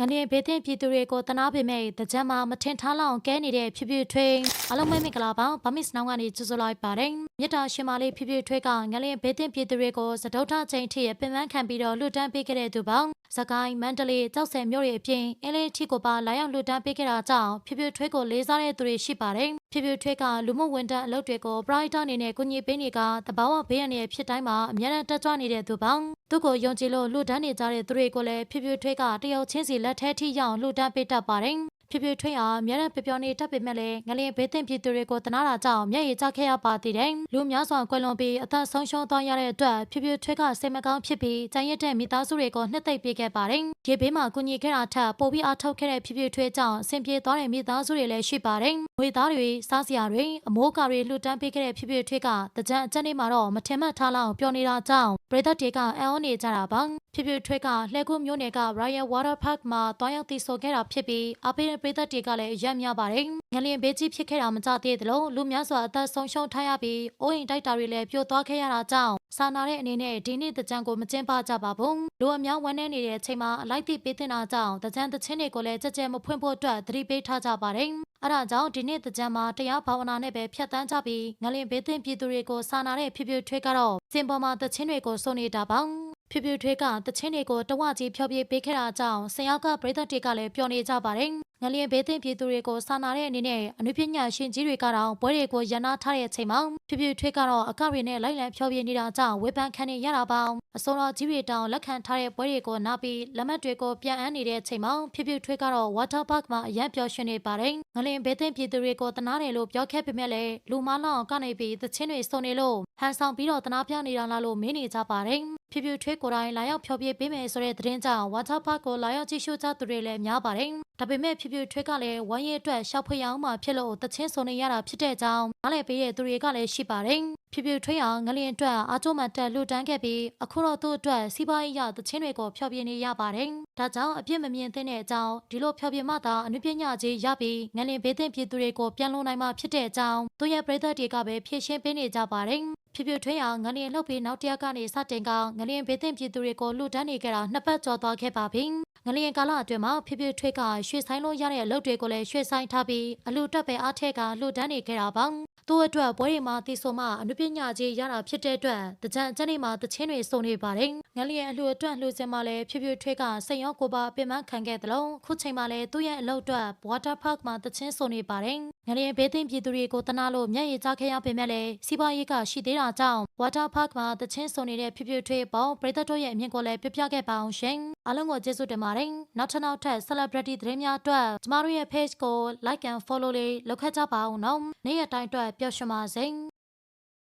ငလျင်ဘေးသင့်ပြည်သူတွေကိုတနာပေမဲ့တကြမ်းမှာမထင်ထားလောက်ကဲနေတဲ့ဖြစ်ဖြစ်ထွေးအလုံးမဲမင်္ဂလာပါဗမစ်နောင်ကနေကြိုဆိုလိုက်ပါတယ်မြတ်တာရှင်မလေးဖြစ်ဖြစ်ထွေးကငလျင်ဘေးသင့်ပြည်သူတွေကိုစတုထချိန်ထိပင်ပန်းခံပြီးတော့လှူဒန်းပေးခဲ့တဲ့သူပေါင်း စကိုင်းမန္တလေးကြောက်စဲမြို့တွေအပြင်အင်းလေးထီကိုပါလာရောက်လှူဒန်းပေးခဲ့တာကြောင့်ဖြစ်ဖြစ်ထွေးကိုလေးစားတဲ့သူတွေရှိပါတယ်ဖြစ်ဖြစ်ထွေးကလူမှုဝန်ထမ်းအလုပ်တွေကိုပရိုက်တာအနေနဲ့ကူညီပေးနေကတဘာဝဘေးရန်ရဲ့ဖြစ်တိုင်းမှာအများနဲ့တက်ကြွနေတဲ့သူပေါင်းသူ့ကိုယုံကြည်လို့လှူဒန်းနေကြတဲ့သူတွေကိုလည်းဖြစ်ဖြစ်ထွေးကတယောက်ချင်းစီလက်ထဲထိရောက်လှူဒန်းပေးတတ်ပါတယ် ဖြစ်ဖြစ်ထွေးဟာအများနဲ့ပျော်ပျော်နေတတ်ပေမဲ့လည်းငလျင်ဘေးသင့်ပြည်သူတွေကိုတနာတာကြောင့်မျက်ရည်ကျခဲ့ရပါသေးတယ်လူများစွာကွယ်လွန်ပြီးအသက်ဆုံးရှုံးသွားရတဲ့အတွက်ဖြစ်ဖြစ်ထွေးကစိတ်မကောင်းဖြစ်ပြီးကြံရစ်တဲ့မိသားစုတွေကိုနှစ်သိမ့်ပေးခဲ့ပါတယ်ရေဘေးမှာကူညီခဲ့တာထက်ပိုပြီးအားထုတ်ခဲ့တဲ့ဖြစ်ဖြစ်ထွေးကြောင့်အဆင်ပြေသွားတဲ့မိသားစုတွေလည်းရှိပါတယ်ငွေသားတွေစားစရာတွေအမိုးအကာတွေလှူဒန်းပေးခဲ့တဲ့ဖြစ်ဖြစ်ထွေးကတကြံအကျက်နေ့မှာတော့မထင်မှတ်ထားလောက်ပျော်နေတာကြောင့်ပရိသတ်တွေကအံ့ဩနေကြတာပါ ဖြစ်ဖြစ်ထွေးကလှဲကူးမြို့နယ်က Royal Water Park မှာတွားရောက်တည်ဆိုခဲ့တာဖြစ်ပြီးအပိတဲ့ပရိသတ်တွေကလည်းအယံ့များပါတယ်ငလျင်ဘေးကြီးဖြစ်ခဲ့တာမကြသေးသလိုလူများစွာအသက်ဆုံးရှုံးထားရပြီးအိုးအိမ်တိုက်တာတွေလည်းပြိုသွားခဲ့ရတာကြောင့်စာနာတဲ့အနေနဲ့ဒီနေ့တကြံကိုမကျင်းပကြပါဘူးလူအများဝမ်းနည်းနေတဲ့အချိန်မှာအလိုက်တိပေးတင်တာကြောင့်တကြံတချင်းတွေကိုလည်းကြက်ကြဲမဖွင့်ဖို့အတွက်သတိပေးထားကြပါတယ်အဲဒါကြောင့်ဒီနေ့တကြံမှာတရားဘာဝနာနဲ့ပဲဖြတ်တန်းကြပြီးငလင်ဘေးသင့်ပြည်သူတွေကိုစာနာတဲ့ဖြစ်ဖြစ်ထွေးကတော့စင်ပေါ်မှာတချင်းတွေကိုစုံနေတာပါ ဖြစ်ဖြစ်ထွေးကတချင်းတွေကိုတဝကြီးဖျော်ပြပေးခဲ့တာကြောင့်ဆင်ယောက်ကပရိသတ်တွေကလည်းပျော်နေကြပါတယ်ငလျင်ဘေးသင့်ပြည်သူတွေကိုစာနာတဲ့အနေနဲ့အနုပညာရှင်ကြီးတွေကတော့ပွဲတွေကိုရန်နာထားတဲ့အချိန်မှာဖြစ်ဖြစ်ထွေးကတော့အကောက်တွေနဲ့လိုက်လံဖျော်ပြနေတာကြောင့်ဝေဖန်ခံနေရတာပါအစောတော်ကြီးတွေတောင်လက်ခံထားတဲ့ပွဲတွေကိုနားပြီးလက်မှတ်တွေကိုပြန်အမ်းနေတဲ့အချိန်မှာဖြစ်ဖြစ်ထွေးကတော့ water park မှာအရန်ပျော်ရွှင်နေပါတယ်ငလျင်ဘေးသင့်ပြည်သူတွေကိုတနာတယ်လို့ပြောခဲ့ပေမဲ့လည်းလူမလောင်ကနေပြီးသချင်းတွေစုံနေလို့ဟန်ဆောင်ပြီးတော့တနာပြနေတာလားလို့မေးနေကြပါတယ်ဖြူဖြူထွေးကိုယ်တိုင်လာရောက်ဖျော်ပြပေးမယ်ဆိုတဲ့သတင်းကြောင့် water park ကိုလာရောက်ကြည့်ရှုကြသူတွေလည်းများပါတယ်ဒါပေမဲ့ဖြူဖြူထွေးကလည်းဝမ်းရည်အတွက်ရှောက်ဖွေအောင်မှဖြစ်လို့တချင်းစုံနေရတာဖြစ်တဲ့ကြောင်းနားလည်ပေးတဲ့သူတွေကလည်းရှိပါတယ်ဖြူဖြူထွေးအောင်ငလျင်အတွက်အားကျိုးမှတက်လှူဒန်းခဲ့ပြီးအခုတော့သူ့အတွက်စီးပွားရေးရတချင်းတွေကိုဖျော်ပြနေရပါတယ်ဒါကြောင့်အပြစ်မမြင်သင့်တဲ့အကြောင်းဒီလိုဖျော်ပြမှသာအနုပညာကြီးရပြီးငလျင်ဘေးသင့်ပြည်သူတွေကိုပြန်လုံနိုင်မှာဖြစ်တဲ့အကြောင်းသူရဲ့ပြည်သက်တွေကပဲဖြည့်ရှင်းပေးနေကြပါတယ်ဖြစ်ဖြစ်ထွေးအောင်ငလျင်လှုပ်ပြီးနောက်တစ်ရက်ကနေစတင်ကငလျင်ဘေးသင့်ပြည်သူတွေကိုလှူဒန်းနေကြတာနှစ်ပတ်ကျော်သွားခဲ့ပါပြီ ငလျင်ကာလအတွင်းမှာဖြစ်ဖြစ်ထွေးကရွှေဆိုင်လို့ရတဲ့အလုပ်တွေကိုလည်းရွှေဆိုင်ထားပြီးအလူတက်ပဲအားထက်ကလှူဒန်းနေခဲ့တာပါသူ့အတွက်ပွဲတွေမှာတည်ဆိုမှအနုပညာကြီးရတာဖြစ်တဲ့အတွက်တကြံအကျဉ်းတွေမှာတချင်းတွေစုံနေပါတယ်ငလျင်အလှအတွက်လှူစင်မှာလည်းဖြစ်ဖြစ်ထွေးကစိတ်ရောကိုယ်ပါပင်မခံခဲ့တယ်လို့ခုချိန်မှာလည်းသူ့ရဲ့အလုပ်အတွက် water park မှာတချင်းစုံနေပါတယ် ငလျင်ဘေးသင့်ပြည်သူတွေကိုတနာလို့မျက်ရည်ကျခဲ့ရပေမဲ့လည်းစီးပွားရေးကရှိသေးတာကြောင့် water park မှာတချင်းစုံနေတဲ့ဖြစ်ဖြစ်ထွေးပေါပရိသတ်တို့ရဲ့အမြင်ကိုလည်းပြပြခဲ့ပါအောင်ရှင်အားလုံးကိုကျေးဇူးတင်ပါတယ်နောက်ထပ်နောက်ထပ် celebrity သတင်းများအတွက်ကျမတို့ရဲ့ page ကို like and follow လေးလုပ်ခဲ့ကြပါအောင်နော်နေ့ရက်တိုင်းအတွက်ပျော်ရွှင်ပါစေ